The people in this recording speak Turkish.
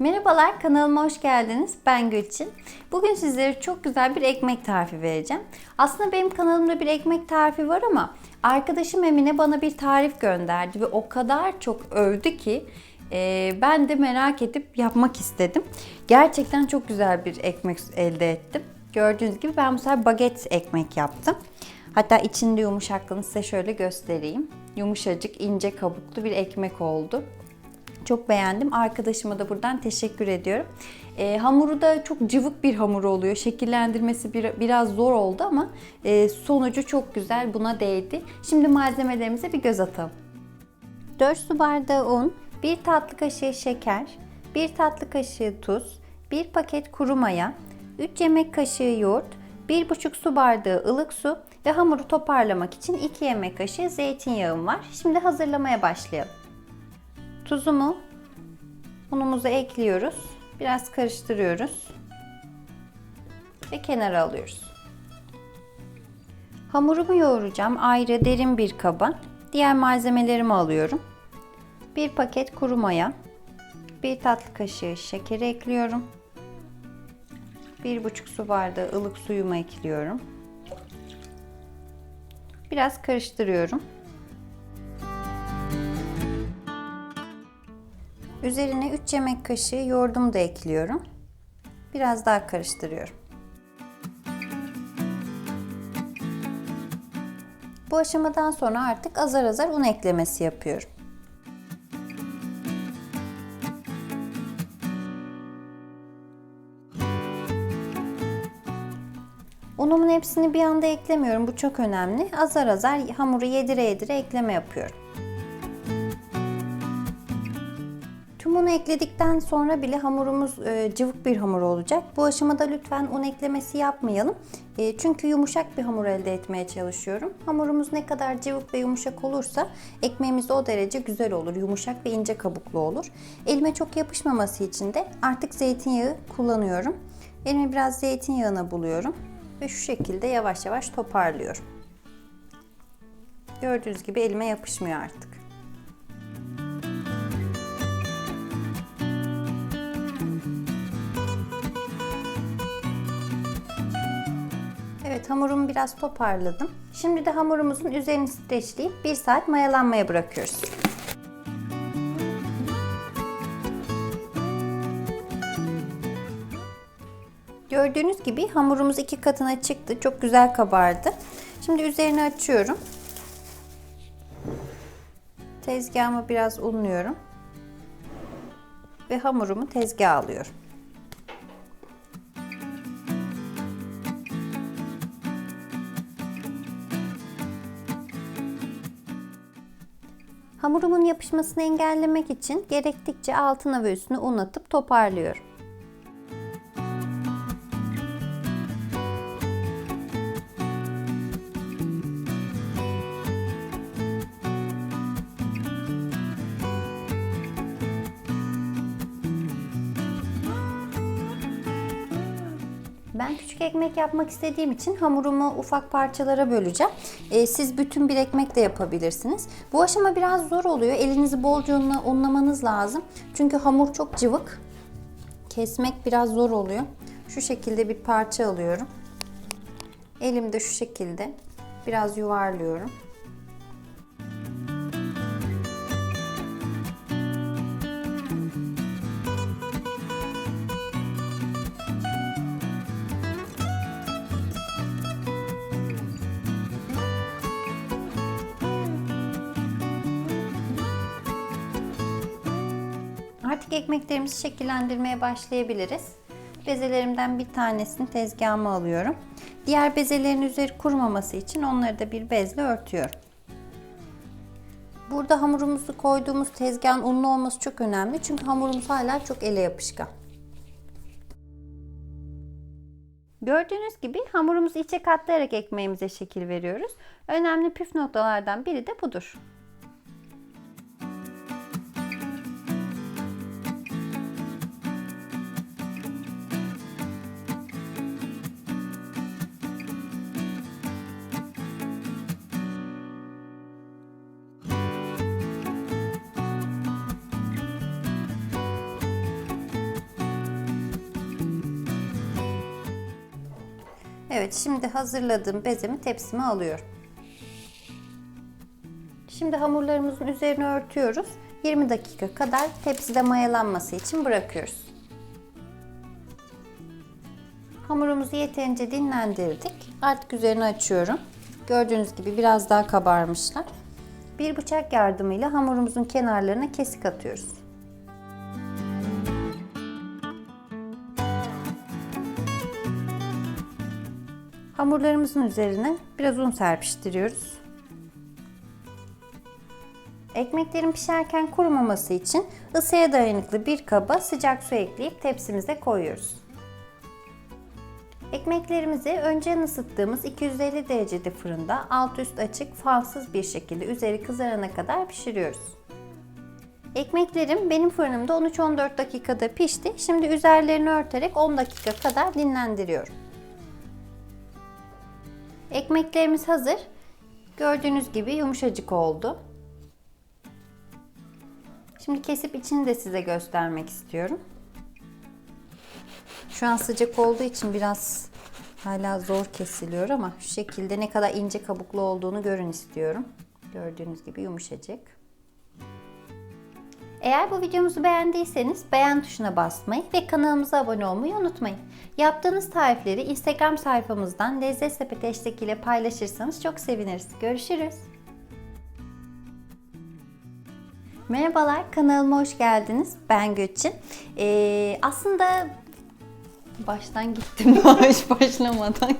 Merhabalar kanalıma hoş geldiniz. Ben Gülçin. Bugün sizlere çok güzel bir ekmek tarifi vereceğim. Aslında benim kanalımda bir ekmek tarifi var ama arkadaşım Emine bana bir tarif gönderdi ve o kadar çok övdü ki e, ben de merak edip yapmak istedim. Gerçekten çok güzel bir ekmek elde ettim. Gördüğünüz gibi ben bu sefer baget ekmek yaptım. Hatta içinde yumuşaklığını size şöyle göstereyim. Yumuşacık, ince kabuklu bir ekmek oldu. Çok beğendim. Arkadaşıma da buradan teşekkür ediyorum. E, hamuru da çok cıvık bir hamur oluyor. Şekillendirmesi bir, biraz zor oldu ama e, sonucu çok güzel. Buna değdi. Şimdi malzemelerimize bir göz atalım. 4 su bardağı un, 1 tatlı kaşığı şeker, 1 tatlı kaşığı tuz, 1 paket kuru maya, 3 yemek kaşığı yoğurt, 1,5 su bardağı ılık su ve hamuru toparlamak için 2 yemek kaşığı zeytinyağım var. Şimdi hazırlamaya başlayalım. Tuzumu, unumuzu ekliyoruz. Biraz karıştırıyoruz. Ve kenara alıyoruz. Hamurumu yoğuracağım ayrı derin bir kaba. Diğer malzemelerimi alıyorum. Bir paket kuru maya, bir tatlı kaşığı şekeri ekliyorum. Bir buçuk su bardağı ılık suyumu ekliyorum. Biraz karıştırıyorum. Üzerine 3 yemek kaşığı yoğurdumu da ekliyorum. Biraz daha karıştırıyorum. Bu aşamadan sonra artık azar azar un eklemesi yapıyorum. Unumun hepsini bir anda eklemiyorum. Bu çok önemli. Azar azar hamuru yedire yedire ekleme yapıyorum. Tüm unu ekledikten sonra bile hamurumuz e, cıvık bir hamur olacak. Bu aşamada lütfen un eklemesi yapmayalım. E, çünkü yumuşak bir hamur elde etmeye çalışıyorum. Hamurumuz ne kadar cıvık ve yumuşak olursa ekmeğimiz o derece güzel olur. Yumuşak ve ince kabuklu olur. Elime çok yapışmaması için de artık zeytinyağı kullanıyorum. Elimi biraz zeytinyağına buluyorum ve şu şekilde yavaş yavaş toparlıyorum. Gördüğünüz gibi elime yapışmıyor artık. Evet hamurumu biraz toparladım. Şimdi de hamurumuzun üzerini streçleyip 1 saat mayalanmaya bırakıyoruz. Gördüğünüz gibi hamurumuz iki katına çıktı. Çok güzel kabardı. Şimdi üzerini açıyorum. Tezgahımı biraz unluyorum. Ve hamurumu tezgaha alıyorum. Hamurumun yapışmasını engellemek için gerektikçe altına ve üstüne un atıp toparlıyorum. Ben küçük ekmek yapmak istediğim için hamurumu ufak parçalara böleceğim. Ee, siz bütün bir ekmek de yapabilirsiniz. Bu aşama biraz zor oluyor. Elinizi bolca unla, unlamanız lazım. Çünkü hamur çok cıvık. Kesmek biraz zor oluyor. Şu şekilde bir parça alıyorum. Elimde şu şekilde biraz yuvarlıyorum. Artık ekmeklerimizi şekillendirmeye başlayabiliriz. Bezelerimden bir tanesini tezgahıma alıyorum. Diğer bezelerin üzeri kurumaması için onları da bir bezle örtüyorum. Burada hamurumuzu koyduğumuz tezgahın unlu olması çok önemli. Çünkü hamurumuz hala çok ele yapışkan. Gördüğünüz gibi hamurumuzu içe katlayarak ekmeğimize şekil veriyoruz. Önemli püf noktalardan biri de budur. Evet şimdi hazırladığım bezemi tepsime alıyorum. Şimdi hamurlarımızın üzerine örtüyoruz. 20 dakika kadar tepside mayalanması için bırakıyoruz. Hamurumuzu yeterince dinlendirdik. Artık üzerini açıyorum. Gördüğünüz gibi biraz daha kabarmışlar. Bir bıçak yardımıyla hamurumuzun kenarlarına kesik atıyoruz. Hamurlarımızın üzerine biraz un serpiştiriyoruz. Ekmeklerin pişerken kurumaması için ısıya dayanıklı bir kaba sıcak su ekleyip tepsimize koyuyoruz. Ekmeklerimizi önceden ısıttığımız 250 derecede fırında alt üst açık falsız bir şekilde üzeri kızarana kadar pişiriyoruz. Ekmeklerim benim fırınımda 13-14 dakikada pişti. Şimdi üzerlerini örterek 10 dakika kadar dinlendiriyorum. Ekmeklerimiz hazır. Gördüğünüz gibi yumuşacık oldu. Şimdi kesip içini de size göstermek istiyorum. Şu an sıcak olduğu için biraz hala zor kesiliyor ama şu şekilde ne kadar ince kabuklu olduğunu görün istiyorum. Gördüğünüz gibi yumuşacık. Eğer bu videomuzu beğendiyseniz beğen tuşuna basmayı ve kanalımıza abone olmayı unutmayın. Yaptığınız tarifleri Instagram sayfamızdan Lezzet Sepeti hashtag ile paylaşırsanız çok seviniriz. Görüşürüz. Merhabalar, kanalıma hoş geldiniz. Ben Göçin. Ee, aslında baştan gittim, hiç başlamadan.